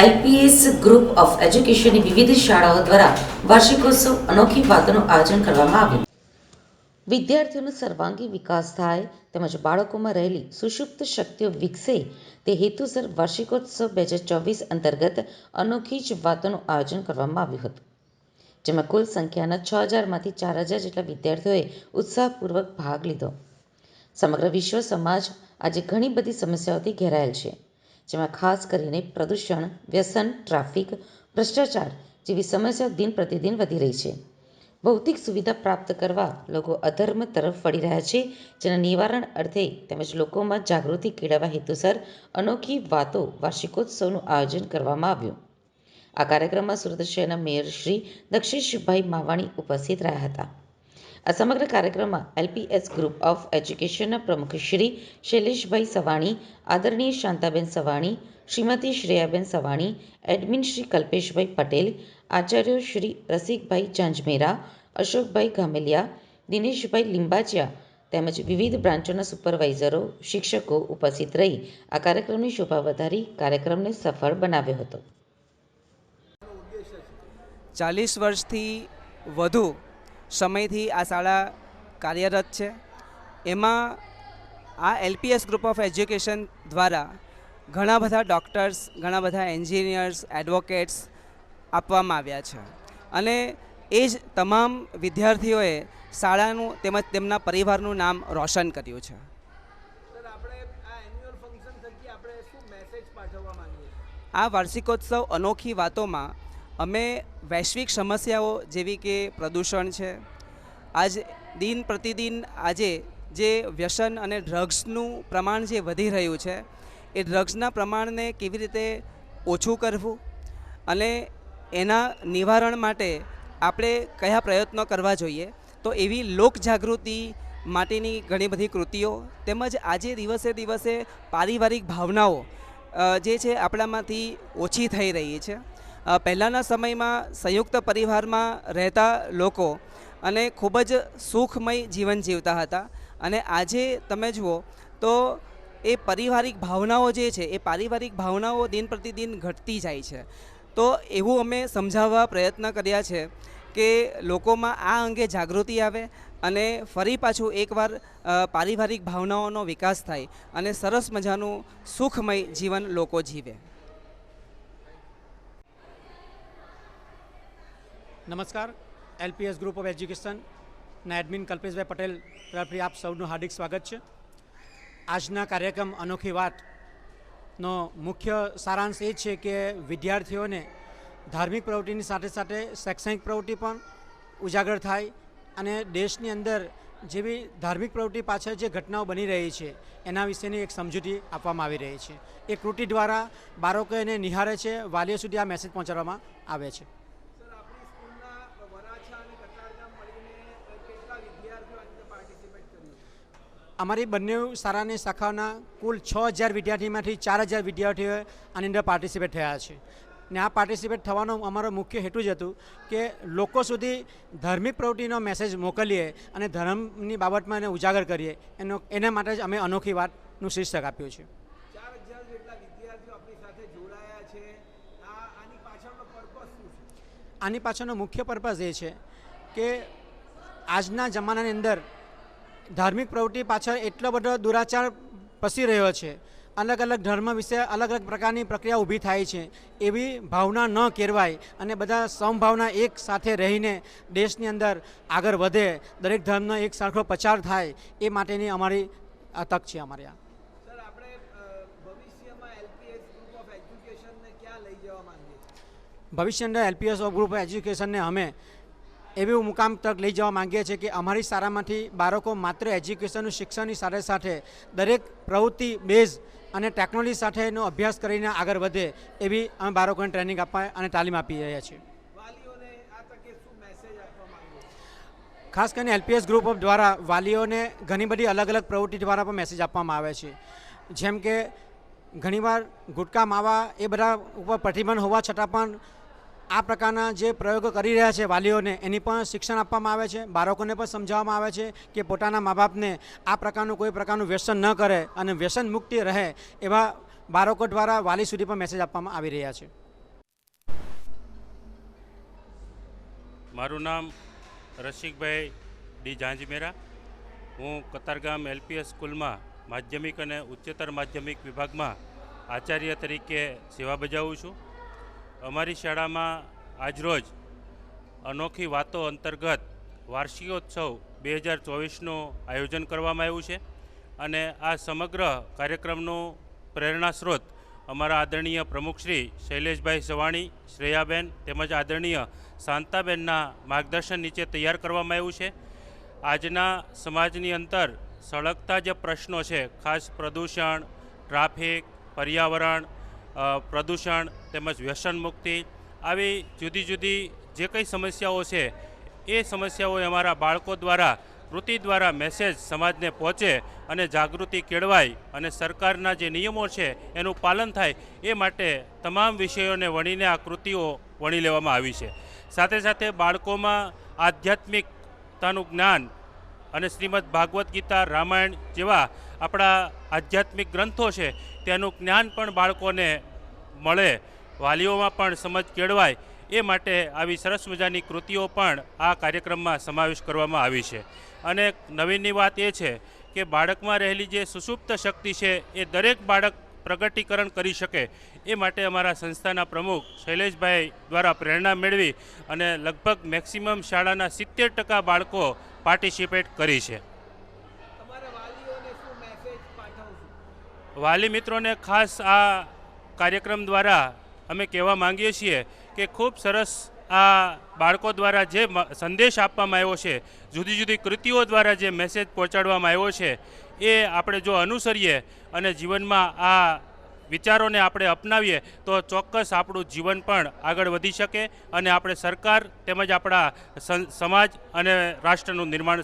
LPS group of એજ્યુકેશનની વિવિધ શાળાઓ દ્વારા વાર્ષિકોત્સવ અનોખી વાતોનું આયોજન કરવામાં આવ્યું. વિદ્યાર્થીઓનો સર્વાંગી વિકાસ થાય તેમજ બાળકોમાં રહેલી સુષુપ્ત શક્તિઓ વિકસે તે હેતુસર વાર્ષિકોત્સવ બે હજાર ચોવીસ અંતર્ગત અનોખી જ વાતોનું આયોજન કરવામાં આવ્યું હતું. જેમાં કુલ સંખ્યાના છ હજારમાંથી ચાર હજાર જેટલા વિદ્યાર્થીઓએ ઉત્સાહપૂર્વક ભાગ લીધો. સમગ્ર વિશ્વ સમાજ આજે ઘણી બધી સમસ્યાઓથી ઘેરાયેલ છે. જેમાં ખાસ કરીને પ્રદૂષણ, વ્યસન, ટ્રાફિક, ભ્રષ્ટાચાર જેવી સમસ્યાઓ દિન પ્રતિદિન વધી રહી છે. ભૌતિક સુવિધા પ્રાપ્ત કરવા લોકો અધર્મ તરફ વળી રહ્યા છે, જેના નિવારણ અર્થે તેમજ લોકોમાં જાગૃતિ કેળવવા હેતુસર અનોખી વાતો વાર્ષિકોત્સવનું આયોજન કરવામાં આવ્યું. આ કાર્યક્રમમાં સુરત શહેરના મેયર શ્રી દક્ષેશભાઈ માવાણી ઉપસ્થિત રહ્યા હતા. આ સમગ્ર કાર્યક્રમમાં એલપીએસ ગ્રુપ ઓફ એજ્યુકેશનના પ્રમુખ શ્રી શૈલેષભાઈ સવાણી, આદરણીય શાંતાબેન સવાણી, શ્રીમતી શ્રેયાબેન સવાણી, એડમિન શ્રી કલ્પેશભાઈ પટેલ, આચાર્યો શ્રી રસિકભાઈ ચાંજમેરા અશોકભાઈ ગામેલિયા દિનેશભાઈ લિંબાચિયા તેમજ વિવિધ બ્રાન્ચોના સુપરવાઇઝરો, શિક્ષકો ઉપસ્થિત રહી આ કાર્યક્રમની શોભા વધારી કાર્યક્રમને સફળ બનાવ્યો હતો. ચાલીસ વર્ષથી વધુ સમયથી આ શાળા કાર્યરત છે. એમાં આ એલપીએસ ગ્રુપ ઓફ એજ્યુકેશન દ્વારા ઘણા બધા ડૉક્ટર્સ ઘણા બધા એન્જિનિયર્સ એડવોકેટ્સ આપવામાં આવ્યા છે. અને એ જ તમામ વિદ્યાર્થીઓએ શાળાનું તેમજ તેમના પરિવારનું નામ રોશન કર્યું છે. આ વાર્ષિકોત્સવ અનોખી વાતોમાં અમે વૈશ્વિક સમસ્યાઓ જેવી કે પ્રદૂષણ છે, આજ દિન પ્રતિદિન આજે જે વ્યસન અને ડ્રગ્સનું પ્રમાણ જે વધી રહ્યું છે, એ ડ્રગ્સના પ્રમાણને કેવી રીતે ઓછું કરવું અને એના નિવારણ માટે આપણે કયા પ્રયત્નો કરવા જોઈએ, તો એવી લોકજાગૃતિ માટેની ઘણી બધી કૃતિઓ તેમજ આજે દિવસે દિવસે પારિવારિક ભાવનાઓ જે છે આપણામાંથી ઓછી થઈ રહી છે. પહેલાંના સમયમાં સંયુક્ત પરિવારમાં રહેતા લોકો અને ખૂબ જ સુખમય જીવન જીવતા હતા. અને આજે તમે જુઓ તો એ પારિવારિક ભાવનાઓ જે છે, એ પારિવારિક ભાવનાઓ દિન પ્રતિદિન ઘટતી જાય છે. તો એવું અમે સમજાવવા પ્રયત્ન કર્યા છે કે લોકોમાં આ અંગે જાગૃતિ આવે અને ફરી પાછું એકવાર પારિવારિક ભાવનાઓનો વિકાસ થાય અને સરસ મજાનું સુખમય જીવન લોકો જીવે. નમસ્કાર, એલપીએસ ગ્રુપ ઓફ એજ્યુકેશનના એડમિન કલ્પેશભાઈ પટેલ તરફથી આપ સૌનું હાર્દિક સ્વાગત છે. આજના કાર્યક્રમ અનોખી વાતનો મુખ્ય સારાંશ એ છે કે વિદ્યાર્થીઓને ધાર્મિક પ્રવૃત્તિની સાથે સાથે શૈક્ષણિક પ્રવૃત્તિ પણ ઉજાગર થાય અને દેશની અંદર જેવી ધાર્મિક પ્રવૃત્તિ પાછળ જે ઘટનાઓ બની રહી છે, એના વિશેની એક સમજૂતી આપવામાં આવી રહી છે. એ કૃતિ દ્વારા બાળકો એને નિહાળે છે, વાલીઓ સુધી આ મેસેજ પહોંચાડવામાં આવે છે. અમારી બંને શાળાની શાખાઓના કુલ છ હજાર વિદ્યાર્થીમાંથી ચાર હજાર વિદ્યાર્થીઓ આની અંદર પાર્ટિસિપેટ થયા છે. ને આ પાર્ટિસિપેટ થવાનો અમારો મુખ્ય હેતુ જ હતું કે લોકો સુધી ધાર્મિક પ્રવૃત્તિનો મેસેજ મોકલીએ અને ધર્મની બાબતમાં એને ઉજાગર કરીએ. એનો એના માટે જ અમે અનોખી વાતનું શીર્ષક આપ્યું છે. આની પાછળનો મુખ્ય પર્પઝ એ છે કે આજના જમાનાની અંદર ધાર્મિક પ્રવૃત્તિ પાછળ એટલો બધો દુરાચાર પસી રહ્યો છે. અલગ અલગ ધર્મ વિશે અલગ અલગ પ્રકારની પ્રક્રિયા ઊભી થાય છે. એવી ભાવના ન કેરવાય અને બધા સમભાવના એક સાથે રહીને દેશની અંદર આગળ વધે દરેક ધર્મનો એક સરખો પ્રચાર થાય એ માટેની અમારી આ તક છે અમારી આ. ઓફ ભવિષ્યની અંદર એલપીએસ ઓફ ગ્રુપ એજ્યુકેશનને અમે એવી મુકામ તક લઈ જવા માંગીએ છીએ કે અમારી શાળામાંથી બાળકો માત્ર એજ્યુકેશનનું શિક્ષણની સાથે સાથે દરેક પ્રવૃત્તિ બેઝ અને ટેકનોલોજી સાથેનો અભ્યાસ કરીને આગળ વધે એવી અમે બાળકોને ટ્રેનિંગ આપવા અને તાલીમ આપી રહ્યા છીએ. ખાસ કરીને એલપીએસ ગ્રુપ ઓફ દ્વારા વાલીઓને ઘણી બધી અલગ અલગ પ્રવૃત્તિ દ્વારા પણ મેસેજ આપવામાં આવે છે. જેમ કે ઘણીવાર ગુટકા માવા એ બધા ઉપર પ્રતિબંધ હોવા છતાં પણ આ પ્રકારના જે પ્રયોગો કરી રહ્યા છે વાલીઓને, એની પણ શિક્ષણ આપવામાં આવે છે, બાળકોને પણ સમજાવવામાં આવે છે કે પોતાના મા બાપને આ પ્રકારનું કોઈ પ્રકારનું વ્યસન ન કરે અને વ્યસન મુક્તિ રહે એવા બાળકો દ્વારા વાલી સુધી પણ મેસેજ આપવામાં આવી રહ્યા છે. મારું નામ રસિકભાઈ ડી ઝાંઝમેરા. હું કતારગામ એલપીએસ સ્કૂલમાં માધ્યમિક અને ઉચ્ચતર માધ્યમિક વિભાગમાં આચાર્ય તરીકે સેવા બજાવું છું. અમારી શાળામાં આજરોજ અનોખી વાતો અંતર્ગત વાર્ષિકોત્સવ બે હજાર ચોવીસનું આયોજન કરવામાં આવ્યું છે અને આ સમગ્ર કાર્યક્રમનું પ્રેરણા સ્ત્રોત અમારા આદરણીય પ્રમુખશ્રી શૈલેષભાઈ સવાણી, શ્રેયાબેન તેમજ આદરણીય શાંતાબેનના માર્ગદર્શન નીચે તૈયાર કરવામાં આવ્યું છે. આજના સમાજની અંતર સળગતા જે પ્રશ્નો છે, ખાસ પ્રદૂષણ, ટ્રાફિક, પર્યાવરણ પ્રદૂષણ તેમજ વ્યસન મુક્તિ, આવી જુદી જુદી જે કંઈ સમસ્યાઓ છે, એ સમસ્યાઓ અમારા બાળકો દ્વારા કૃતિ દ્વારા મેસેજ સમાજને પહોંચે અને જાગૃતિ કેળવાય અને સરકારના જે નિયમો છે, એનું પાલન થાય, એ માટે તમામ વિષયોને વણીને આ કૃતિઓ વણી લેવામાં આવી છે. સાથે સાથે બાળકોમાં આધ્યાત્મિકતાનું જ્ઞાન અને શ્રીમદ ભાગવદ્ ગીતા, રામાયણ જેવા આપણા આધ્યાત્મિક ગ્રંથો છે, તેનું જ્ઞાન પણ બાળકોને મળે વાલીઓમાં પણ સમજ કેળવાય એ માટે આવી સરસ મજાની કૃતિઓ પણ આ કાર્યક્રમમાં સમાવેશ કરવામાં આવી છે. અને નવીનની વાત એ છે કે બાળકમાં રહેલી જે સુસુપ્ત શક્તિ છે એ દરેક બાળક પ્રગટીકરણ કરી શકે એ માટે અમારા સંસ્થાના પ્રમુખ શૈલેષભાઈ દ્વારા પ્રેરણા મેળવી અને લગભગ મેક્સિમમ શાળાના સિત્તેર ટકા બાળકો પાર્ટિસિપેટ કરી છે. વાલી મિત્રોને ખાસ આ કાર્યક્રમ દ્વારા અમે કહેવા માંગીએ છીએ કે ખૂબ સરસ આ બાળકો દ્વારા જે સંદેશ આપવામાં આવ્યો છે, જુદી જુદી કૃતિઓ દ્વારા જે મેસેજ પહોંચાડવામાં આવ્યો છે, એ આપણે જો અનુસરીએ અને જીવનમાં આ વિચારોને આપણે અપનાવીએ, તો ચોક્કસ આપણું જીવન પણ આગળ વધી શકે અને આપણે સરકાર તેમજ આપણા સમાજ અને રાષ્ટ્રનું નિર્માણ